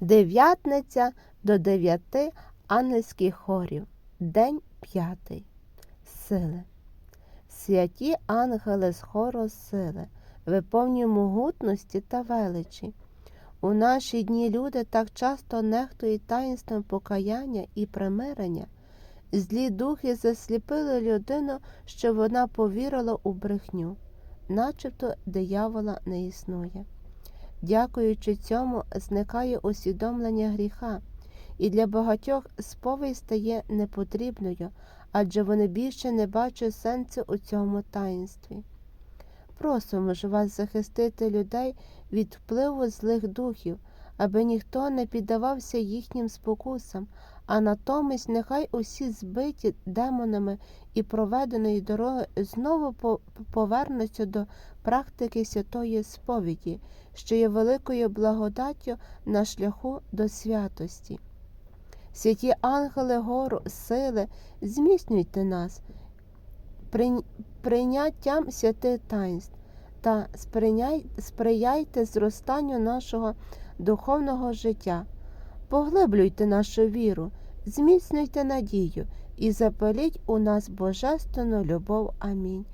Дев'ятниця до дев'яти ангельських хорів. День п'ятий. Сили. Святі ангели з хору сили, ви повні могутності та величі. У наші дні люди так часто нехтують таїнством покаяння і примирення. Злі духи засліпили людину, що вона повірила у брехню, начебто диявола не існує. Дякуючи цьому, зникає усвідомлення гріха, і для багатьох сповідь стає непотрібною, адже вони більше не бачать сенсу у цьому таїнстві. Просимо ж вас захистити людей від впливу злих духів, аби ніхто не піддавався їхнім спокусам, а натомість нехай усі збиті демонами і проведеної дороги знову повернуться до практики святої сповіді, що є великою благодаттю на шляху до святості. Святі ангели гору, сили, зміцнюйте нас прийняттям святих таїнств та сприяйте зростанню нашого духовного життя. Поглиблюйте нашу віру, зміцнюйте надію і запаліть у нас божественну любов. Амінь.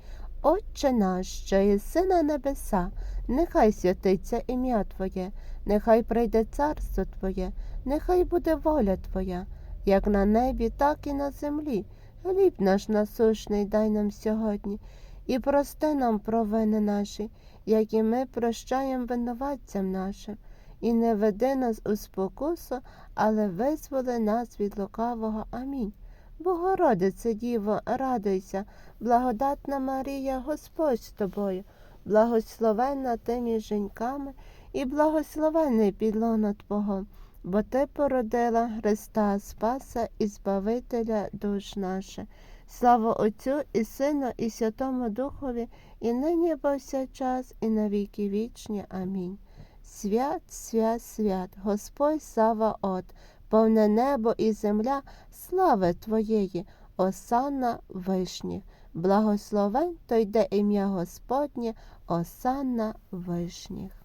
Отче наш, що єси на небеса, нехай святиться ім'я Твоє, нехай прийде царство Твоє, нехай буде воля Твоя, як на небі, так і на землі. Хліб наш насущний дай нам сьогодні, і прости нам провини наші, як і ми прощаємо винуватцям нашим, і не веди нас у спокусу, але визволи нас від лукавого. Амінь. Богородице Діво, радуйся, благодатна Марія, Господь з тобою, благословенна ти між жінками, і благословенний підлона Твого, бо ти породила Христа Спаса і Збавителя душ наших. Слава Отцю і Сину, і Святому Духові, і нині і повсякчас, і на віки вічні. Амінь. Свят, свят, свят, Господь Саваот, повне небо і земля, слави Твоєї, осанна вишніх. Благословен то йде ім'я Господнє, осанна вишніх.